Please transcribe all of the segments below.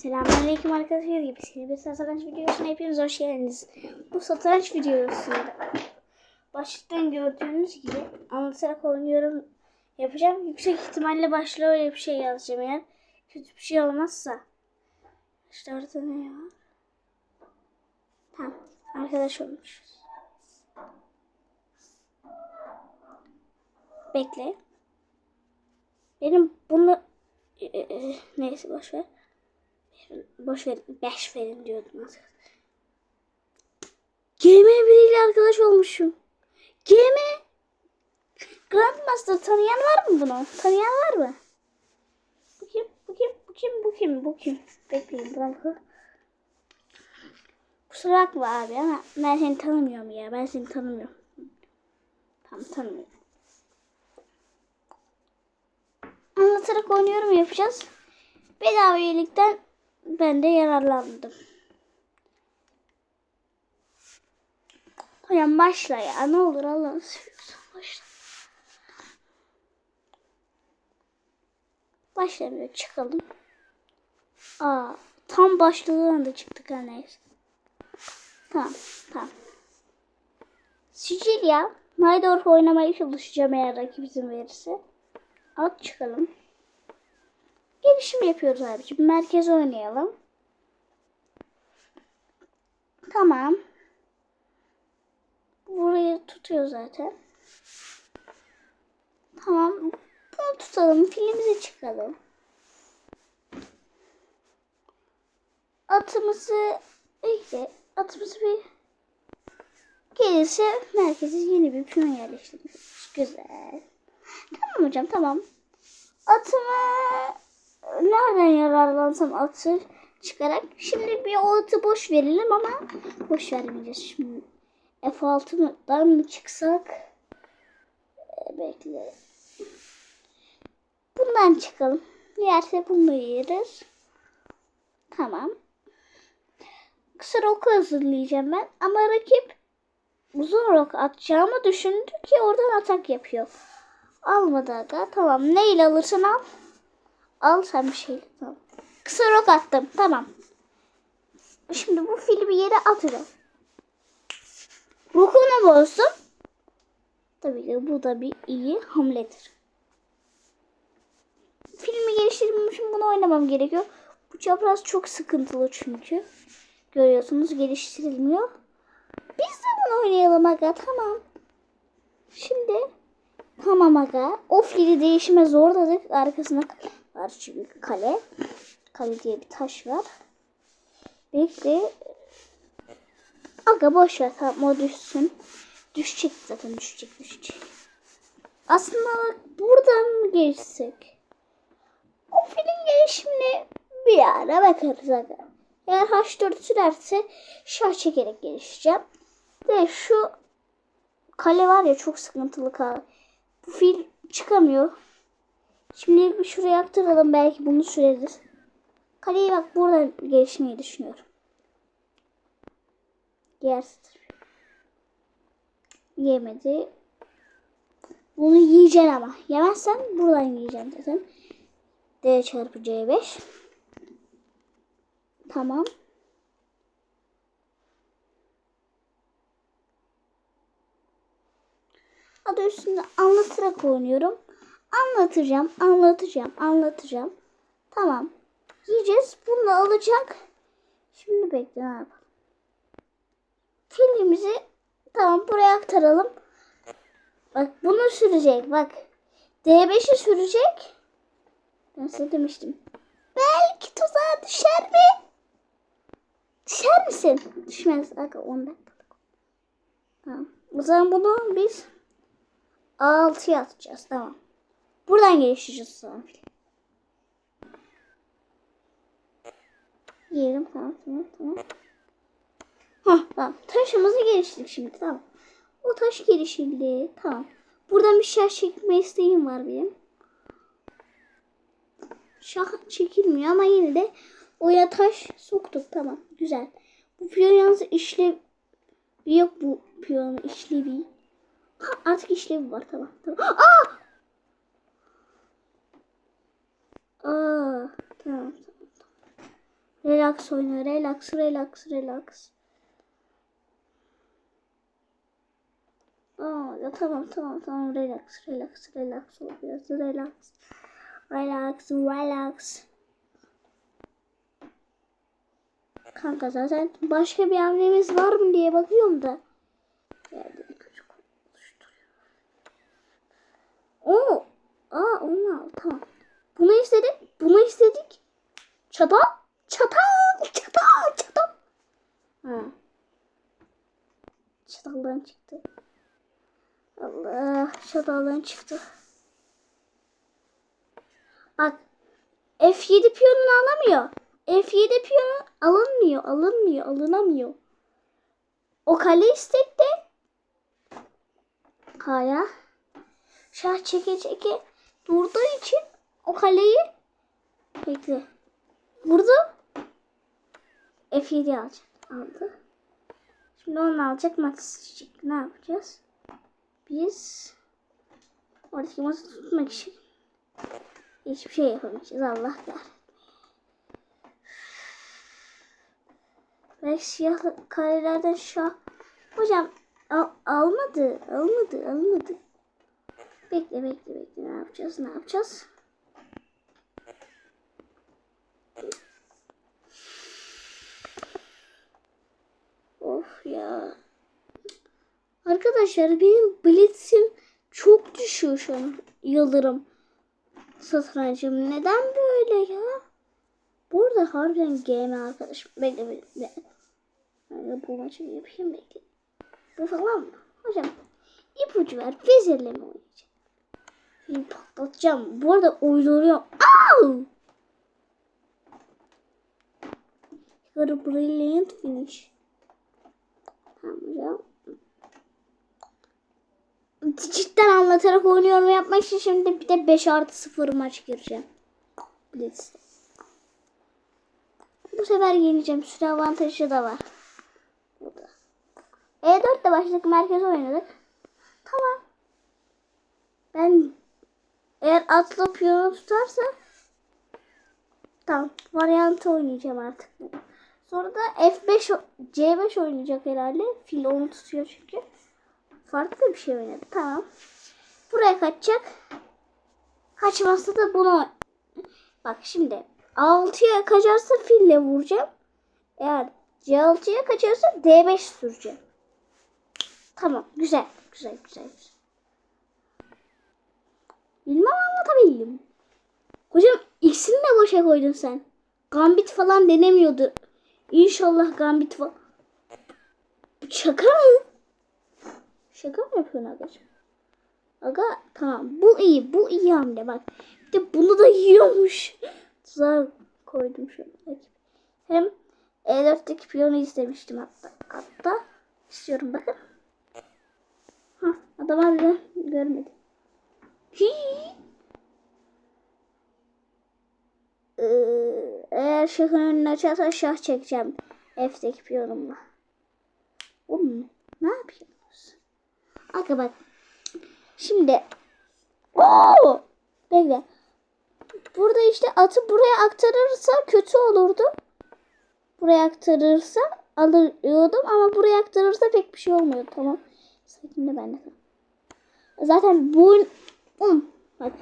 Selamünaleyküm arkadaşlar gibi seni bir satranç videosuna hepiniz hoş geldiniz. Bu satranç videosunda başlıktan gördüğünüz gibi anlatarak oynuyorum yapacağım. Yüksek ihtimalle başlığa öyle bir şey yazacağım eğer kötü bir şey olmazsa. İşte orada ne var? Tamam arkadaş olmuşuz. Bekle. Benim bunu e, e, neyse boş ver. Boş ver. Beş verin diyordum. GM biriyle arkadaş olmuşum. GM Grandmaster tanıyan var mı bunu? Tanıyan var mı? Bu kim? Bu kim? Bu kim? Bu kim? Bu kim? Bekleyin bırakın. Kusura bakma abi ama ben seni tanımıyorum ya. Ben seni tanımıyorum. Tamam tanımıyorum. Anlatarak oynuyorum yapacağız. Bedava üyelikten ben de yararlandım. Hocam başla ya. Ne olur Allah'ını seviyorsan başla. Başlamıyor. Çıkalım. Aa, tam başladığı anda çıktık ha neyse. Tamam. Tamam. Sicilya. Naydorf oynamaya çalışacağım eğer rakip izin verirse. At çıkalım. Gelişim yapıyoruz abiciğim. Merkez oynayalım. Tamam. Burayı tutuyor zaten. Tamam. Bunu tutalım. Filimize çıkalım. Atımızı işte atımızı bir gelirse merkeze yeni bir piyon yerleştirmiş. Güzel. Tamam hocam tamam. Atımı nereden yararlansam atı çıkarak. Şimdi bir o atı boş verelim ama boş vermeyeceğiz şimdi. F6'dan mı çıksak? Ee, bekle. Bundan çıkalım. Yerse bunu yeriz. Tamam. Kısa roku hazırlayacağım ben. Ama rakip uzun rok atacağımı düşündü ki oradan atak yapıyor. Almadı aga. Tamam. Neyle alırsan al. Al sen bir şey. Tamam. Kısa rok attım. Tamam. Şimdi bu fili bir yere atacağım. Rokunu bozdum. Tabii ki bu da bir iyi hamledir. Filmi geliştirmem bunu oynamam gerekiyor. Bu çapraz çok sıkıntılı çünkü. Görüyorsunuz geliştirilmiyor. Biz de bunu oynayalım aga tamam. Şimdi tamam aga. O fili değişime zorladık. Arkasına var çünkü kale. Kale diye bir taş var. Bekle. Aga boş ver tamam o düşsün. Düşecek zaten düşecek düşecek. Aslında buradan geçsek? O filin gelişimini bir ara bakarız aga. Eğer H4 sürerse şah çekerek gelişeceğim. Ve şu kale var ya çok sıkıntılı kale. Bu fil çıkamıyor. Şimdi bir şuraya aktaralım belki bunu süreriz. Kaleyi bak buradan gelişmeyi düşünüyorum. Yersidir. Yemedi. Bunu yiyeceksin ama. Yemezsen buradan yiyeceğim zaten. D çarpı C5. Tamam. Adı üstünde anlatarak oynuyorum. Anlatacağım, anlatacağım, anlatacağım. Tamam. Yiyeceğiz. Bunu alacak. Şimdi bekle ne yapalım. Filmimizi tamam buraya aktaralım. Bak bunu sürecek. Bak. D5'i sürecek. Ben size demiştim. Belki tuzağa düşer mi? Düşer misin? Düşmez. Aga 10 dakika. Tamam. O zaman bunu biz A6'ya atacağız. Tamam. Buradan gelişeceğiz sonra. Yiyelim. Tamam tamam tamam. Hah tamam. Taşımızı geliştirdik şimdi. Tamam. O taş gelişildi. Tamam. Buradan bir şah çekme isteğim var benim. Şah çekilmiyor ama yine de oya taş soktuk. Tamam. Güzel. Bu piyon yalnız işlev yok bu piyonun işlevi. Ha, artık işlevi var. Tamam. Tamam. Aa! Aa! Tamam. tamam. Relax oyna. Relax, relax, relax. Aa, ya tamam tamam tamam relax relax relax ol biraz relax. Relax relax. Kanka zaten başka bir hamlemiz var mı diye bakıyorum da. Geldi çocuk oluşturuyor. Oo. Aa onu al tamam. Bunu istedik. Bunu istedik. Çatal. Çatal. Çatal. Çatal. Ha. Çataldan çıktı. Allah çataldan çıktı. Bak F7 piyonunu alamıyor. F7 piyonu alınmıyor, alınmıyor, alınamıyor. O kale istekte Kaya şah çeke çeke durduğu için o kaleyi bekle. Vurdu. F7 alacak. Aldı. Şimdi onu alacak isteyecek. Ne yapacağız? Biz oradaki masayı tutmak için hiçbir şey yapamayacağız. Allah kahretsin. Ve siyah karelerden şah. Hocam al, almadı. Almadı. Almadı. Bekle bekle bekle. Ne yapacağız? Ne yapacağız? Of ya. Arkadaşlar benim blitzim çok düşüyor şu an. Yıldırım satrancım. Neden böyle ya? Burada harbiden game arkadaşım. Bekle bekle. Ben bu maçı yapayım bekle. Bu falan mı? Hocam ipucu ver. Vezirle mi oynayacağım? Şimdi patlatacağım. Bu arada uyduruyorum. Au! Got brilliant finish. Cidden anlatarak oynuyorum yapmak için şimdi bir de 5 artı 0 maç gireceğim. Blitz. Bu sefer yeneceğim. Süre avantajı da var. Burada. E4 de başladık. Merkez oynadık. Tamam. Ben eğer atlı piyonu tutarsa tamam. Varyantı oynayacağım artık. Sonra da F5 o- C5 oynayacak herhalde. Fil onu tutuyor çünkü. Farklı bir şey oynadı. Tamam. Buraya kaçacak. Kaçmazsa da bunu Bak şimdi 6'ya kaçarsa fille vuracağım. Eğer C6'ya kaçarsa D5 süreceğim. Tamam. Güzel. Güzel. Güzel. güzel. Bilmem anlatabildim. Hocam ikisini de boşa koydun sen. Gambit falan denemiyordu. İnşallah gambit falan. Şaka mı? Şaka mı yapıyorsun agacığım? Aga tamam bu iyi bu iyi hamle bak. Bir de bunu da yiyormuş. Tuzağa koydum şöyle. Hem E4'teki piyonu istemiştim hatta. Hatta istiyorum bakın. Hah adam harbiden görmedi. Hii. Ee, eğer şahın önünü açarsa şah çekeceğim. F'deki piyonumla. Oğlum ne yapıyorsunuz? Aga bak. Şimdi. Oo! Bekle. Burada işte atı buraya aktarırsa kötü olurdu. Buraya aktarırsa alıyordum ama buraya aktarırsa pek bir şey olmuyor. Tamam. Sakin de ben de. Zaten bu um, bak.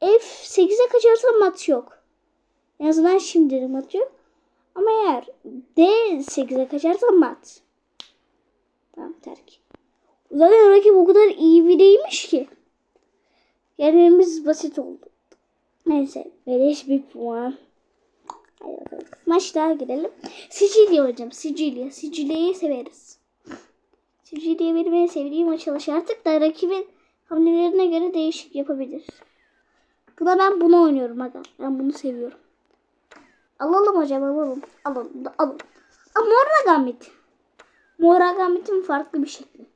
F8'e kaçarsa mat yok. En azından şimdilik mat yok. Ama eğer D8'e kaçarsa mat. Tamam terk. Zaten rakip o kadar iyi biriymiş ki. Yenmemiz basit oldu. Neyse. Beleş bir puan. Hadi bakalım. Maç daha. Sicilya hocam. Sicilya. Sicilya'yı severiz. Sicilya benim en sevdiğim açılış. Artık da rakibin hamlelerine göre değişik yapabilir. Buna ben bunu oynuyorum aga. Ben bunu seviyorum. Alalım hocam alalım. Alalım da alalım. Aa, Morra Gambit. Morra Gambit'in farklı bir şekli.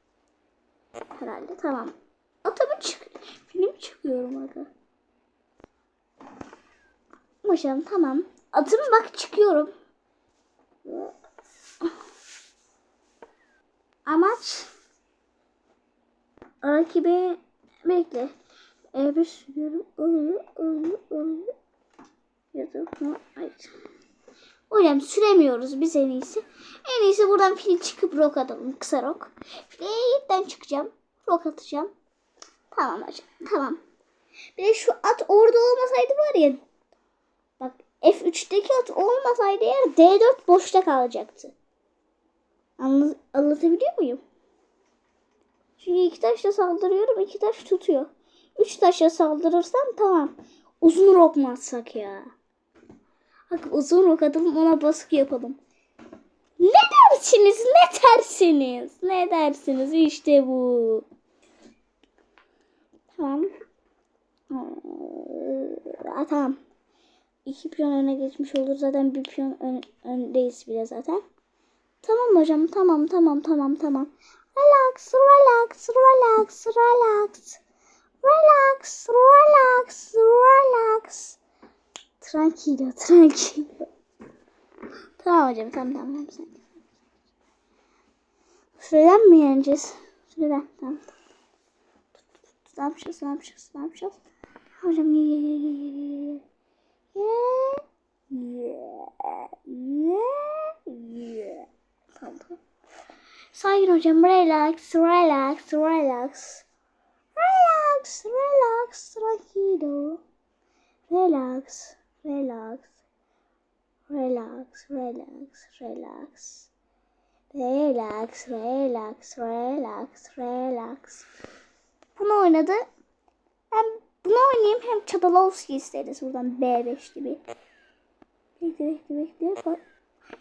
Herhalde tamam. Atımı çık. Film çıkıyorum aga. Hocam tamam. Atım bak çıkıyorum. Amaç rakibe bekle. E bir sürüyorum. Oluyor, oluyor, oluyor. Ya da bunu hayır. Hocam süremiyoruz biz en iyisi. En iyisi buradan fil çıkıp rok atalım. Kısa rok. Filden çıkacağım. Rok atacağım. Tamam hocam. Tamam. Bir de şu at orada olmasaydı var ya. Bak F3'teki at olmasaydı eğer D4 boşta kalacaktı. Anla- anlatabiliyor muyum? Çünkü iki taşla saldırıyorum. iki taş tutuyor. Üç taşla saldırırsam tamam. Uzun rok mu atsak ya? Bak uzun rok atalım ona baskı yapalım. Ne dersiniz? Ne dersiniz? Ne dersiniz? İşte bu. Tamam. Aa, tamam. İki piyon öne geçmiş olur. Zaten bir piyon ön, öndeyiz bile zaten. Tamam hocam. Tamam tamam tamam tamam. Relax, relax, relax, relax. Relax, relax, relax. Tranquilo, tranquilo. Tamam hocam, tamam tamam. tamam. Süreden mi yeneceğiz? Süreden, tamam. Ne yapacağız, ne yapacağız, ne yapacağız? Hocam ye ye ye ye ye ye ye. Ye ye ye. Tamam. Sakin hocam, relax, relax, relax. Relax, relax, tranquilo. Relax, relax. Relax, relax, relax. Relax, relax, relax, relax. Bunu oynadı. Hem bunu oynayayım hem Çadalovski isteriz buradan B5 gibi. Bekle bekle bekle. Bak.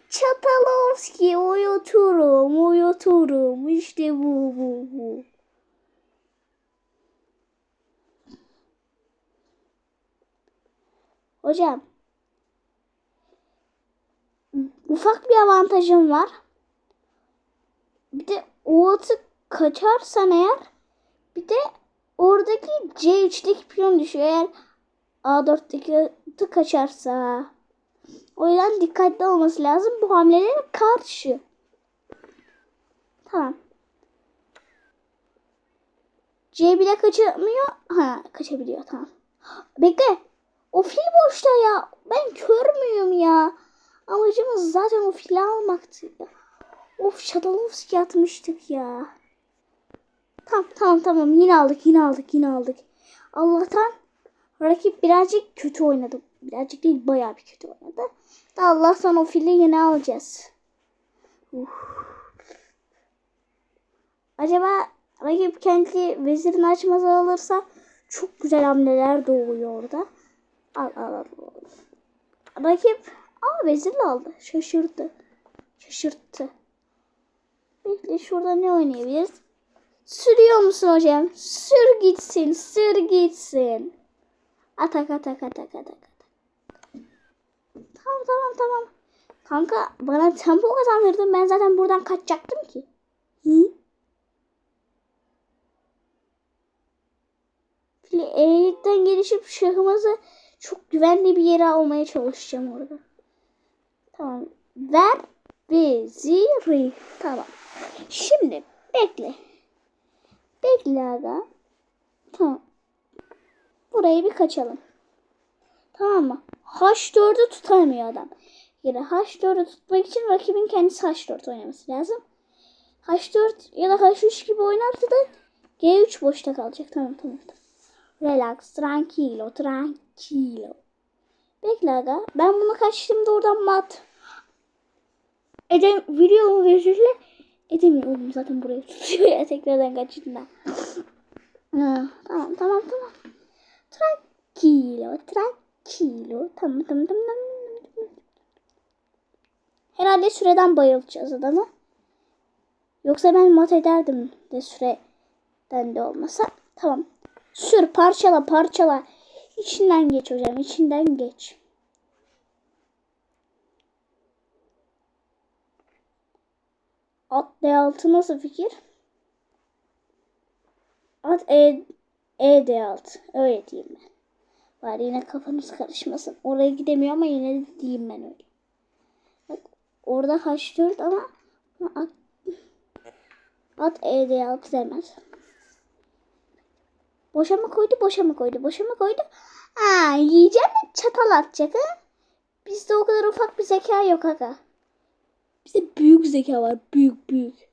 Çatalovski uyuturum uyuturum. İşte bu bu bu. Hocam. Ufak bir avantajım var. Bir de o atı kaçarsan eğer bir de oradaki C3'teki piyon düşüyor. Eğer A4'teki atı kaçarsa. O yüzden dikkatli olması lazım bu hamlelere karşı. Tamam. C bile kaçamıyor. Ha kaçabiliyor tamam. Bekle. O fil boşta ya. Ben kör müyüm ya? Amacımız zaten o fili almaktı ya. Of Şadalovski atmıştık ya. Tamam tamam tamam yine aldık yine aldık yine aldık. Allah'tan rakip birazcık kötü oynadı. Birazcık değil bayağı bir kötü oynadı. Da Allah'tan o fili yine alacağız. Uf. Acaba rakip kendi vezirini açmazı alırsa çok güzel hamleler doğuyor orada. Al al al. Rakip aa vezir aldı. Şaşırdı. Şaşırttı. Bekle şurada ne oynayabiliriz? Sürüyor musun hocam? Sür gitsin, sür gitsin. Atak atak atak atak atak. Tamam tamam tamam. Kanka bana tempo kazandırdın. Ben zaten buradan kaçacaktım ki. Hı? Eğilikten gelişip şahımızı çok güvenli bir yere almaya çalışacağım orada. Tamam. Ver veziri. Tamam. Şimdi bekle. Bekle aga. Tamam. Burayı bir kaçalım. Tamam mı? H4'ü tutamıyor adam. Yani H4'ü tutmak için rakibin kendisi H4 oynaması lazım. H4 ya da H3 gibi oynarsa da G3 boşta kalacak. Tamam tamam. tamam. Relax, tranquilo, tranquilo. Bekle aga. Ben bunu kaçtığımda oradan mat. Edem biliyor mu vezirle? Edemiyorum zaten burayı tutuyor ya tekrardan kaçtığında. Tamam tamam tamam. Tranquilo, tranquilo. Tamam tamam tamam. tamam. Herhalde süreden bayılacağız adamı. Yoksa ben mat ederdim de süreden de olmasa. Tamam. Sür parçala parçala. İçinden geç hocam içinden geç. At D6 nasıl fikir? At E, e D6. Öyle diyeyim ben. Bari yine kafanız karışmasın. Oraya gidemiyor ama yine de diyeyim ben öyle. Bak orada H4 ama at, at E D6 demez. Boşa mı koydu, boşa mı koydu, boşa mı koydu? Ha, yiyeceğim de çatal atacak ha. Bizde o kadar ufak bir zeka yok aga. Bizde büyük zeka var. Büyük büyük.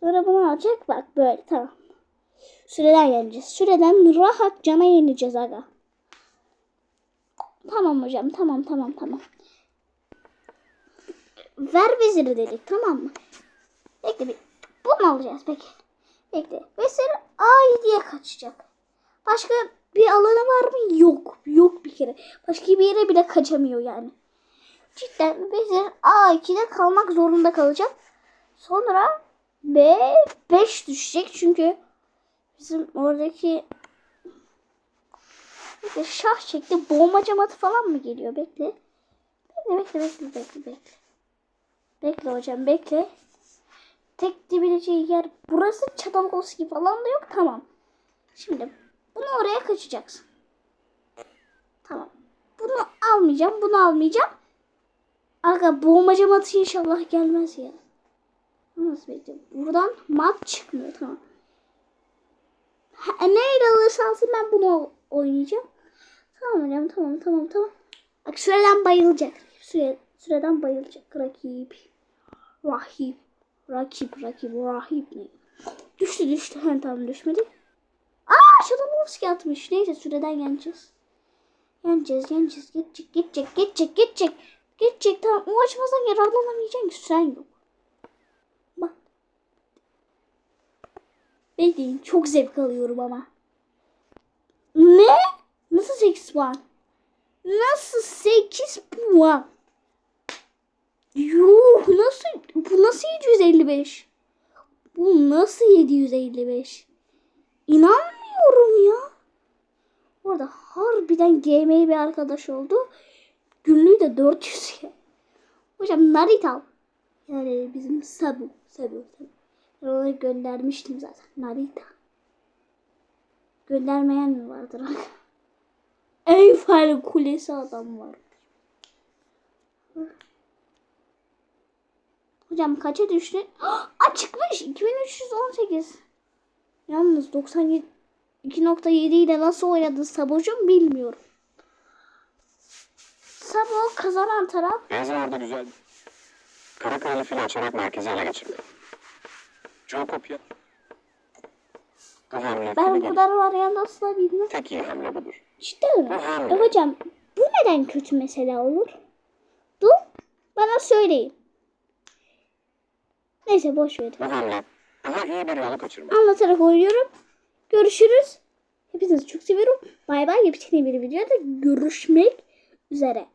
Sonra bunu alacak bak böyle tamam. Süreden yeneceğiz. Süreden rahat cana yeneceğiz aga. Tamam hocam tamam tamam tamam. Ver veziri dedik tamam mı? Bekle bir. Bunu alacağız peki. Bekle. Ay diye kaçacak. Başka bir alanı var mı? Yok. Yok bir kere. Başka bir yere bile kaçamıyor yani. Cidden vezir A2'de kalmak zorunda kalacak. Sonra B5 düşecek çünkü bizim oradaki Bekle şah çekti. Boğmaca matı falan mı geliyor? Bekle. Bekle bekle bekle bekle bekle. Bekle hocam bekle. Tek gidebileceği yer burası Çatalkovski falan da yok. Tamam. Şimdi bunu oraya kaçacaksın. Tamam. Bunu almayacağım. Bunu almayacağım. Aga boğmaca matı inşallah gelmez ya. Nasıl bekleyeyim? Buradan mat çıkmıyor. Tamam. Ha, neyle alırsa alsın ben bunu oynayacağım. Tamam hocam tamam tamam tamam. Bak süreden bayılacak. Süre, süreden bayılacak. Rakip. Rahip. Rakip rakip rahip ne? Düştü düştü. Ha, tamam düşmedi. Aa Şadamovski atmış. Neyse süreden yeneceğiz. Yeneceğiz yeneceğiz. Geçecek geçecek geçecek geçecek. Geçecek tamam. O açmazdan yararlanamayacaksın ki süren yok. Bak. Bekleyin çok zevk alıyorum ama. Ne? Nasıl 8 puan? Nasıl 8 puan? Yuh nasıl bu nasıl 755? Bu nasıl 755? İnanmıyorum ya. Orada harbiden GM bir arkadaş oldu. Günlüğü de 400 ya. Hocam Narita. Yani bizim Sabu. Sabu. Sabu. Ben onu göndermiştim zaten. Narita. Göndermeyen mi vardır? Eyfel Kulesi adam var. Hocam kaça düştü? Aa çıkmış 2318. Yalnız 97 2.7 ile nasıl oynadı Sabo'cum bilmiyorum. Sabo kazanan taraf. Benzin orada güzel. Kara kralı fil açarak merkezi ele geçirdi. Joe kopya. Bu hamle Ben bu kadar var ya nasıl bilmem. Tek iyi hamle budur. Cidden mi? Aha. E hocam bu neden kötü mesela olur? Dur bana söyleyin. Neyse boş ver. Hamle daha iyi bir yolu kaçırmak. Anlatarak oynuyorum. Görüşürüz. Hepinizi çok seviyorum. Bay bay. Yepyeni bir videoda görüşmek üzere.